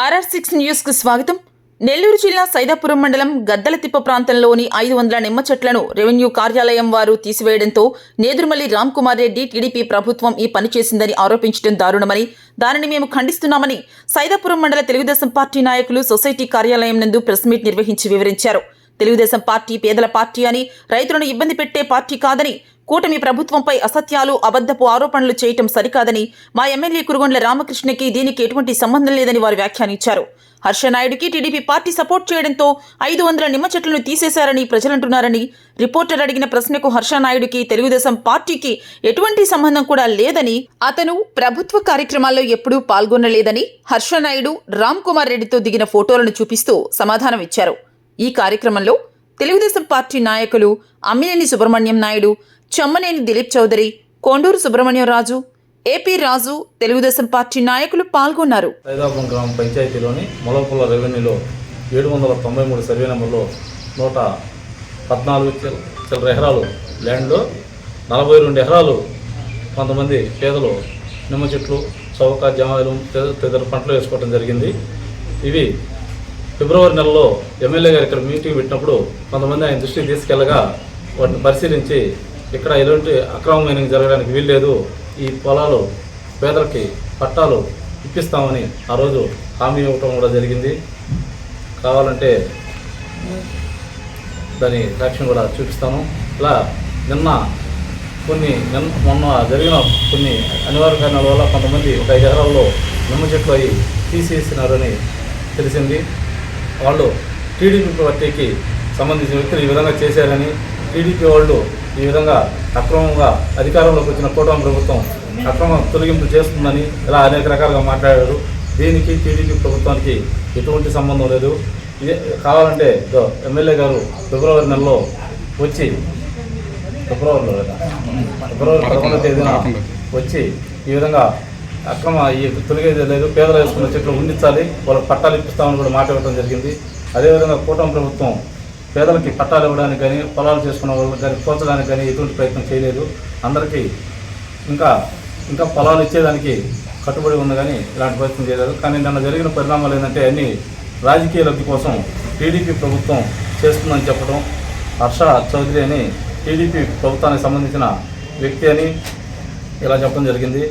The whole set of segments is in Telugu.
ఆర్ఆర్ సిక్స్ న్యూస్కు స్వాగతం. నెల్లూరు జిల్లా సైదాపురం మండలం గద్దలతిప్ప ప్రాంతంలోని ఐదు వందల నిమ్మ చెట్లను రెవెన్యూ కార్యాలయం వారు తీసివేయడంతో నేదురుమల్లి రామ్ కుమార్ రెడ్డి టీడీపీ ప్రభుత్వం ఈ పని చేసిందని ఆరోపించడం దారుణమని దానిని మేము ఖండిస్తున్నామని సైదాపురం మండల తెలుగుదేశం పార్టీ నాయకులు సొసైటీ కార్యాలయం నందు ప్రెస్ మీట్ నిర్వహించి వివరించారు. తెలుగుదేశం పార్టీ పేదల పార్టీ అని రైతులను ఇబ్బంది పెట్టే పార్టీ కాదని కూటమి ప్రభుత్వంపై అసత్యాలు అబద్ధపు ఆరోపణలు చేయటం సరికాదని మా ఎమ్మెల్యే కురుగొండ్ల రామకృష్ణకి దీనికి ఎటువంటి సంబంధం లేదని వారు వ్యాఖ్యానించారు. హర్షనాయుడికి టీడీపీ పార్టీ సపోర్ట్ చేయడంతో ఐదు వందల నిమ్మ చెట్లను తీసేశారని ప్రజలంటున్నారని రిపోర్టర్ అడిగిన ప్రశ్నకు హర్షనాయుడికి తెలుగుదేశం పార్టీకి ఎటువంటి సంబంధం కూడా లేదని అతను ప్రభుత్వ కార్యక్రమాల్లో ఎప్పుడూ పాల్గొనలేదని హర్షనాయుడు రామ్ కుమార్ రెడ్డితో దిగిన ఫోటోలను చూపిస్తూ సమాధానం ఇచ్చారు. ఈ కార్యక్రమంలో తెలుగుదేశం పార్టీ నాయకులు అమ్మినేని సుబ్రహ్మణ్యం నాయుడు చెమ్మనేని దిలీప్ చౌదరి కొండూరు సుబ్రహ్మణ్యం రాజు ఏపీ రాజు తెలుగుదేశం పార్టీ నాయకులు పాల్గొన్నారు. సైదాపురం గ్రామ పంచాయతీలోని మొలపల్ల రెవెన్యూలో ఏడు వందల తొంభై మూడు సర్వే నెంబర్లో నూట పద్నాలుగు చిల్లర ఎకరాలు ల్యాండ్లో నలభై రెండు ఎకరాలు కొంతమంది పేదలు నిమ్మ చెట్లు చౌక జామాయిలు తదితర తదితర పంటలు వేసుకోవడం జరిగింది. ఇవి ఫిబ్రవరి నెలలో ఎమ్మెల్యే గారు ఇక్కడ మీటింగ్ పెట్టినప్పుడు కొంతమంది ఆయన దృష్టికి తీసుకెళ్ళగా వాటిని పరిశీలించి ఇక్కడ ఎలాంటి అక్రమ మైనింగ్ జరగడానికి వీల్లేదు. ఈ పొలాలు పేదలకి పట్టాలు ఇప్పిస్తామని ఆ రోజు హామీ ఇవ్వటం కూడా జరిగింది. కావాలంటే దాని సాక్ష్యం కూడా చూపిస్తాను. ఇలా నిన్న కొన్ని నిన్న మొన్న జరిగిన కొన్ని అనివార్య కారణాల వల్ల కొంతమంది ఒక ఐదు ఎకరాల్లో నిమ్మ చెట్లు అవి తీసేసినారని తెలిసింది. వాళ్ళు టీడీపీ పార్టీకి సంబంధించిన వ్యక్తులు ఈ విధంగా చేశారని టీడీపీ వాళ్ళు ఈ విధంగా అక్రమంగా అధికారంలోకి వచ్చిన కూటమి ప్రభుత్వం అక్రమ తొలగింపు చేస్తుందని ఇలా అనేక రకాలుగా మాట్లాడారు. దీనికి టీడీపీ ప్రభుత్వానికి ఎటువంటి సంబంధం లేదు. ఇదే కావాలంటే ఎమ్మెల్యే గారు ఫిబ్రవరి నెలలో వచ్చి ఫిబ్రవరిలో కదా ఫిబ్రవరి పదకొండవ తేదీన వచ్చి ఈ విధంగా అక్రమ ఈ తొలగేది లేదు. పేదలు వేసుకున్న చెట్లు ఉండించాలి. వాళ్ళకి పట్టాలు ఇప్పిస్తామని కూడా మాట ఇవ్వడం జరిగింది. అదేవిధంగా కూటమి ప్రభుత్వం పేదలకి పట్టాలు ఇవ్వడానికి కానీ పొలాలు చేసుకున్న వాళ్ళకి కానీ పోల్చడానికి కానీ ఎటువంటి ప్రయత్నం చేయలేదు. అందరికీ ఇంకా ఇంకా పొలాలు ఇచ్చేదానికి కట్టుబడి ఉంది కానీ ఇలాంటి ప్రయత్నం చేయలేదు. కానీ నిన్న జరిగిన పరిణామాలు ఏంటంటే అన్ని రాజకీయ లబ్ధి కోసం టీడీపీ ప్రభుత్వం చేస్తుందని చెప్పడం హర్ష చౌదరి అని టీడీపీ ప్రభుత్వానికి సంబంధించిన వ్యక్తి అని ఇలా చెప్పడం జరిగింది.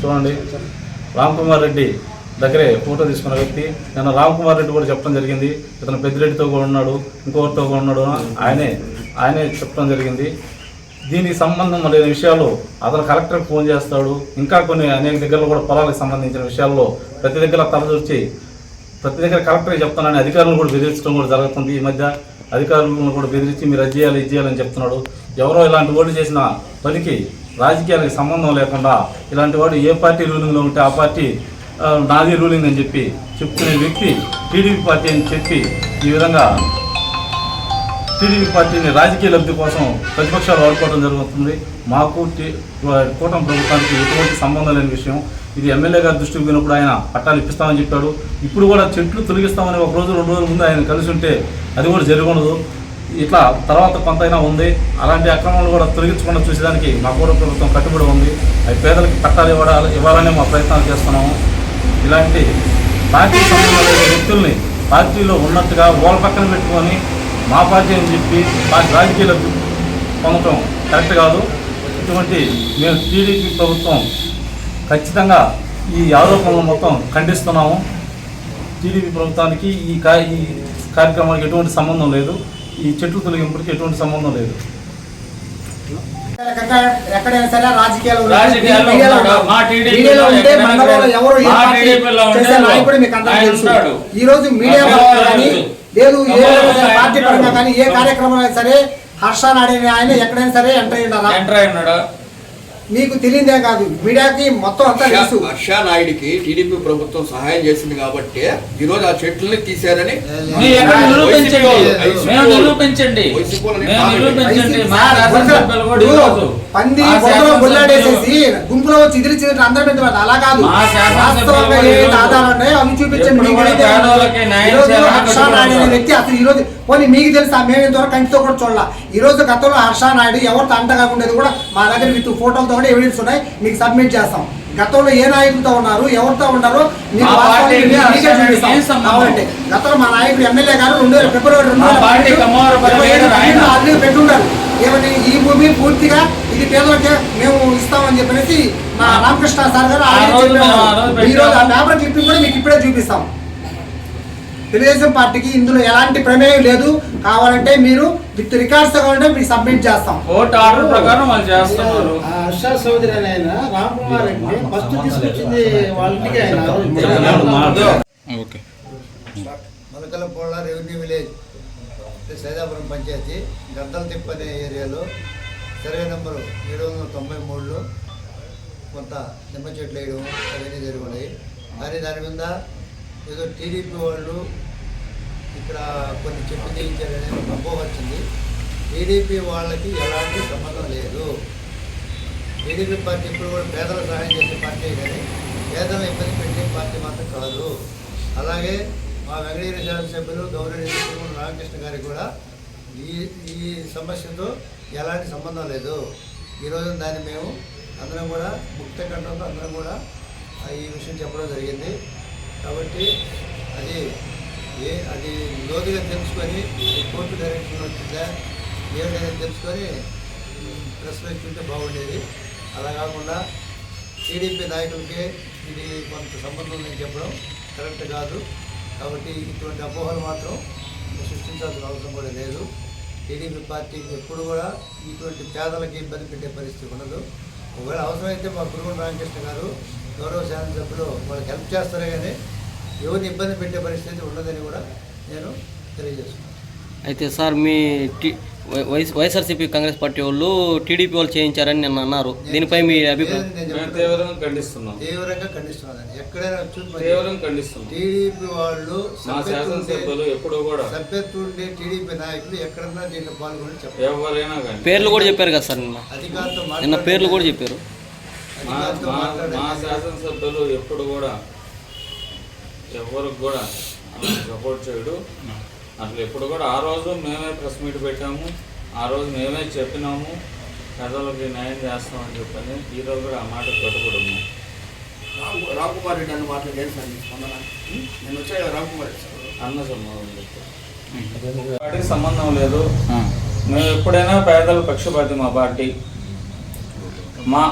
చూడండి. రామ్ కుమార్ రెడ్డి దగ్గరే ఫోటో తీసుకున్న వ్యక్తి నేను రామ్ కుమార్ రెడ్డి కూడా చెప్పడం జరిగింది. ఇతను పెద్దిరెడ్డితో కూడా ఉన్నాడు ఇంకొకరితో కూడా ఉన్నాడు ఆయనే ఆయనే చెప్పడం జరిగింది. దీనికి సంబంధం లేని విషయాలు అతను కలెక్టర్కి ఫోన్ చేస్తాడు. ఇంకా కొన్ని అనేక దగ్గరలో కూడా పొలాలకు సంబంధించిన విషయాల్లో ప్రతి దగ్గర తలదూర్చి ప్రతి దగ్గర కలెక్టర్కి చెప్తానని అధికారులను కూడా బెదిరించడం కూడా జరుగుతుంది. ఈ మధ్య అధికారులను కూడా బెదిరించి మీరు అది చేయాలి ఇది చేయాలని చెప్తున్నాడు. ఎవరో ఇలాంటి ఓటు చేసిన పనికి రాజకీయాలకు సంబంధం లేకుండా ఇలాంటి వాడు ఏ పార్టీ రూలింగ్లో ఉంటే ఆ పార్టీ నాది రూలింగ్ అని చెప్పి చెప్పుకునే వ్యక్తి టీడీపీ పార్టీ అని చెప్పి ఈ విధంగా టీడీపీ పార్టీని రాజకీయ లబ్ధి కోసం ప్రతిపక్షాలు వాడుకోవడం జరుగుతుంది. మాకు కూటమి ప్రభుత్వానికి ఎటువంటి సంబంధం లేని విషయం. ఇది ఎమ్మెల్యే గారి దృష్టికి పోయినప్పుడు ఆయన పట్టాలు ఇప్పిస్తామని చెప్పాడు. ఇప్పుడు కూడా చెట్లు తొలగిస్తామని ఒక రోజు రెండు రోజుల ముందు ఆయన కలిసి ఉంటే అది కూడా జరగదు ఇట్లా తర్వాత కొంతైనా ఉంది. అలాంటి అక్రమాలు కూడా తొలగించకుండా చూసేదానికి మా కూడా ప్రభుత్వం కట్టుబడి ఉంది. అవి పేదలకు పట్టాలు ఇవ్వడాలి ఇవ్వాలనే మా ప్రయత్నాలు చేస్తున్నాము. ఇలాంటి పార్టీ సంబంధం లేని వ్యక్తుల్ని పార్టీలో ఉన్నట్టుగా వాళ్ళ పక్కన పెట్టుకొని మా పార్టీ అని చెప్పి పార్టీ రాజకీయ లబ్ధి పొందటం కరెక్ట్ కాదు. ఇటువంటి మేము టీడీపీ ప్రభుత్వం ఖచ్చితంగా ఈ ఆరోపణలు మొత్తం ఖండిస్తున్నాము. టీడీపీ ప్రభుత్వానికి ఈ కా ఈ కార్యక్రమానికి ఎటువంటి సంబంధం లేదు. ఈ చెట్లు తొలగింపుకి ఎటువంటి సంబంధం లేదు. ఎక్కడ- ఎక్కడైనా సరే రాజకీయాలు మీడియాలో ఉంటే ఎవరు ఏ మా పార్టీ టీడీపీలో ఉంటే చేసే నాయకుడు మీకు తెలుసు. ఈ రోజు మీడియా పరంగా కానీ. లేదు ఏ పార్టీ పరంగా. కానీ ఏ కార్యక్రమం అయినా సరే హర్షాన్ అడిగిన ఆయన ఎక్కడైనా సరే ఎంటర్ అయ్యిండారా ఎంటర్ అయి ఉన్నాడు మీకు తెలియదే కాదు మీడియాకి మొత్తం అంతా తెలుసు. హర్ష నాయుడికి టీడీపీ ప్రభుత్వం సహాయం చేసింది కాబట్టి ఈ రోజు ఆ చెట్లని తీశారని ఈరోజు పంది బొల్లాడేసేసి గుంపులో వచ్చి అందరి మీద పడతారు. అలా కాదు. వాస్తవంగా ఏ ఈరోజు ఆధారాలు ఉన్నాయో అవి చూపించండి. ఈరోజు హర్ష నాయుడు అనే వ్యక్తి అసలు ఈ రోజు పోనీ మీకు తెలుసా? మేము ఇంతవరకు కంటితో కూడా చూడాల. ఈ రోజు గతంలో హర్ష నాయుడు ఎవరితో అంటగా ఉండేది కూడా మా దగ్గర విత్ ఫోటోలతో కూడా ఎవిడెన్స్ ఉన్నాయి. మీకు సబ్మిట్ చేస్తాం. గతంలో ఏ నాయకులతో ఉన్నారు ఎవరితో ఉన్నారు గతంలో మా నాయకుడు ఎమ్మెల్యే గారు రెండు వేల ఫిబ్రవరి రెండు పెట్టుంటారు ఏమని ఈ భూమి పూర్తిగా ఇది పేదలకే మేము ఇస్తామని చెప్పనేసి మా రామకృష్ణ సార్ గారు ఈ రోజు ఆ. పేపర్ క్లిప్పింగ్ కూడా మీకు ఇప్పుడే చూపిస్తాం. తెలుగుదేశం పార్టీకి ఇందులో ఎలాంటి ప్రమేయం లేదు. కావాలంటే మీరు విత్ రికార్డ్స్ కావాలంటే మీకు సబ్మిట్ చేస్తాం. కోర్టు ఆర్డర్ ప్రకారం వాళ్ళు చేస్తున్నారు. ఆ హర్ష చౌదరి అని ఆయన రామ్ కుమార్ రెడ్డి ఫస్ట్ తీసుకొచ్చింది వాళ్ళ ఇంటికి ఆయన. Okay. Revenue village Saidapuram panchayat Gaddala Tippa అనే ఏరియాలో సర్వే నెంబరు ఏడు వందల తొంభై మూడులో కొంత నిమ్మ చెట్లు వేయడం అవన్నీ జరిగినాయి కానీ దాని మీద ఏదో టీడీపీ వాళ్ళు ఇక్కడ కొన్ని చెట్లు తీయించారనే ఒక వచ్చింది. టీడీపీ వాళ్ళకి ఎలాంటి సంబంధం లేదు. టీడీపీ పార్టీ ఇప్పుడు కూడా పేదల సహాయం చేసే పార్టీ కానీ పేదలను ఇబ్బంది పెట్టే పార్టీ మాత్రం కాదు. అలాగే మా వెంకటగిరి శాసనసభ్యులు గౌరవ రామకృష్ణ గారికి కూడా ఈ ఈ సమస్యతో ఎలాంటి సంబంధం లేదు. ఈరోజు దాన్ని మేము అందరం కూడా ముక్త కంఠంతో అందరం కూడా ఈ విషయం చెప్పడం జరిగింది. కాబట్టి అది ఏ అది లోతుగా తెలుసుకొని కోర్టు డైరెక్షన్ వచ్చిందా ఏమిటనేది తెలుసుకొని ప్రెస్ పెట్టుకుంటే బాగుండేది. అలా కాకుండా టీడీపీ నాయకులకే ఇది కొంత సంబంధం ఉందని చెప్పడం కరెక్ట్ కాదు. కాబట్టి ఇటువంటి అపోహలు మాత్రం సృష్టించాల్సిన అవసరం కూడా లేదు. టీడీపీ పార్టీకి ఎప్పుడు కూడా ఇటువంటి పేదలకి ఇబ్బంది పెట్టే పరిస్థితి ఉండదు. ఒకవేళ అవసరమైతే మా గురువుల రామకృష్ణ గారు గౌరవ శాసనసభ్యులు వాళ్ళకి హెల్ప్ చేస్తారే కానీ ఎవరిని ఇబ్బంది పెట్టే పరిస్థితి ఉండదని కూడా నేను తెలియజేస్తున్నాను. అయితే సార్ మీ T YS YSRCP Congress party వాళ్ళు టీడీపీ వాళ్ళు చేయించారని నిన్న అన్నారు. దీనిపై మీ అభిప్రాయం? తీవ్రంగా ఖండిస్తున్నాం. తీవ్రంగా ఖండిస్తున్నాను ఎక్కడైనా తీవ్రంగా ఖండిస్తున్నాం. టీడీపీ వాళ్ళు శాసనసభ్యులు ఎప్పుడు కూడా సభ్యత్వం ఉండే టీడీపీ నాయకులు ఎక్కడన్నా దీంట్లో పాల్గొని చెప్పారు. ఎవరైనా పేర్లు కూడా చెప్పారు కదా సార్ నిన్న. నిన్న పేర్లు కూడా చెప్పారు. మా శాసనసభ్యులు ఎప్పుడు కూడా ఎవరికి కూడా సపోర్ట్ చేయడు. అసలు ఎప్పుడు కూడా ఆ రోజు మేమే ప్రెస్ మీట్ పెట్టాము. ఆ రోజు మేమే చెప్పినాము. ప్రజలకి న్యాయం చేస్తామని చెప్పని ఈ రోజు కూడా ఆ మాట కట్టుబడి ఉన్నాం రామ్ రామ్ కుమార్ రెడ్డి అన్న మాటలు నేను వచ్చాయి కదా రామ్ కుమార్ రెడ్డి సార్? అన్న సంబంధం చెప్పారు పార్టీకి సంబంధం లేదు. మేము ఎప్పుడైనా పేదల పక్షపాతి మా పార్టీ. మా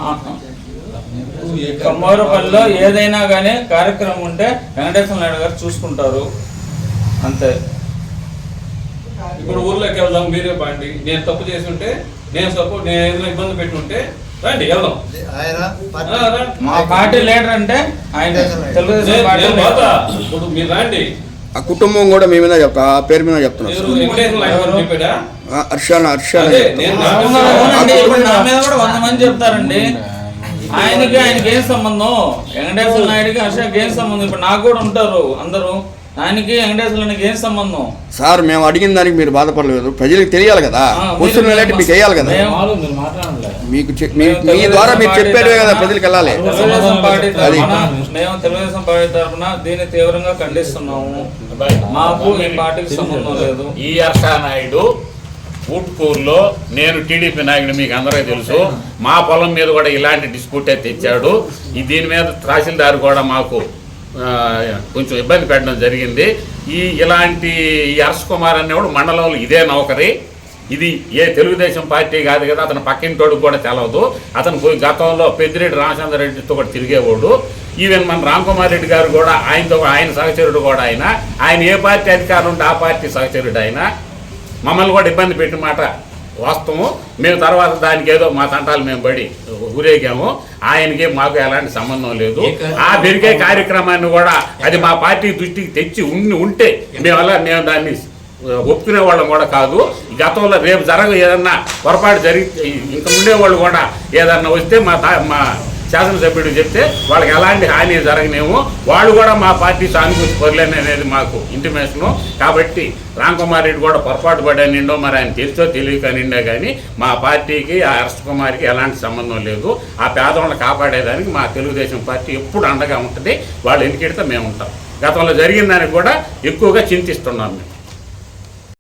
కమ్మోరపల్లిలో ఏదైనా కానీ కార్యక్రమం ఉంటే వెంకటేశ్వర నాయుడు గారు చూసుకుంటారు. అంతే. ఇప్పుడు ఊర్లోకి వెళ్దాం మీరే పాండి నేను తప్పు చేసి ఉంటే నేను సపోర్ట్ నేను ఏదైనా ఇబ్బంది పెట్టి ఉంటే రండి వెళ్దాం. మా పార్టీ లీడర్ అంటే ఆయన. తెలుగుదేశం పోతా. ఇప్పుడు మీరు రండి. ఆ కుటుంబం కూడా మీ మీద చెప్తా ఆ పేరు మీద ఆ, హర్షాన హర్షాన చెప్తారండి. ఆయనకి ఆయనకి ఏం సంబంధం? వెంకటేశ్వర నాయుడుకి హర్షకి ఏం సంబంధం? ఇప్పుడు నాకు కూడా ఉంటారు అందరూ. ఆయనకి వెంకటేశ్వర ఏం సంబంధం? సార్ మేము అడిగిన దానికి మీరు బాధపడలేదు. ప్రజలకు తెలియాలి కదా. క్వశ్చన్ మీకు వేయాలి కదా. మీకు మీ- ద్వారా మీరు చెప్పేదే కదా ప్రజలకు వెళ్ళాలి. తెలుగుదేశం పార్టీ అది. తరఫున మేము తెలుగుదేశం పార్టీ తరఫున దీన్ని తీవ్రంగా ఖండిస్తున్నాము. మాకు ఈ పార్టీకి సంబంధం లేదు. ఈ నాయుడు ఊట్కూరులో నేను టీడీపీ నాయకుడు మీకు అందరికీ తెలుసు. మా పొలం మీద కూడా ఇలాంటి డిస్ప్యూటే తెచ్చాడు. ఈ దీని మీద తహసీల్దార్ కూడా మాకు కొంచెం ఇబ్బంది పెట్టడం జరిగింది. ఈ ఇలాంటి ఈ హర్ష కుమార్ అనేవాడు మండలంలో ఇదే నౌకరి. ఇది ఏ తెలుగుదేశం పార్టీ కాదు కదా అతను పక్కింటోడు కూడా తెలవదు. అతను పోయి గతంలో పెద్దిరెడ్డి రామచంద్ర రెడ్డితో కూడా తిరిగేవాడు. ఈవెన్ మన రామ్కుమార్ రెడ్డి గారు కూడా ఆయనతో ఆయన సహచరుడు కూడా ఆయన. ఆయన ఏ పార్టీ అధికారం ఉంటే ఆ పార్టీ సహచరుడు ఆయన. మమ్మల్ని కూడా ఇబ్బంది పెట్టిన మాట వాస్తవం మేము తర్వాత దానికి ఏదో మా తంటాలు మేము పడి ఊరేగాము. ఆయనకి మాకు ఎలాంటి సంబంధం లేదు. ఆ పెరిగే కార్యక్రమాన్ని కూడా అది మా పార్టీ దృష్టికి తెచ్చి ఉన్ని ఉంటే మేము అలా మేము దాన్ని ఒప్పుకునే వాళ్ళం కూడా కాదు. గతంలో రేపు జరగ ఏదన్నా పొరపాటు జరిగి ఇంక ఉండేవాళ్ళు కూడా ఏదన్నా వస్తే మా మా శాసనసభ్యుడు చెప్తే వాళ్ళకి ఎలాంటి హాని జరగనేమో వాళ్ళు కూడా మా పార్టీ సానుభూతి పొరలేని అనేది మాకు ఇంటిమేషను కాబట్టి రామ్ కుమార్ రెడ్డి కూడా పొరపాటు పడానిండో మరి ఆయన తెలుసో తెలియక నిండా కానీ మా పార్టీకి ఆ అరస్ కుమార్కి ఎలాంటి సంబంధం లేదు. ఆ పేదవాళ్ళని కాపాడేదానికి మా తెలుగుదేశం పార్టీ ఎప్పుడు అండగా ఉంటుంది. వాళ్ళు ఎన్నికెడితే మేము ఉంటాం. గతంలో జరిగిన దానికి కూడా ఎక్కువగా చింతిస్తున్నాం మేము.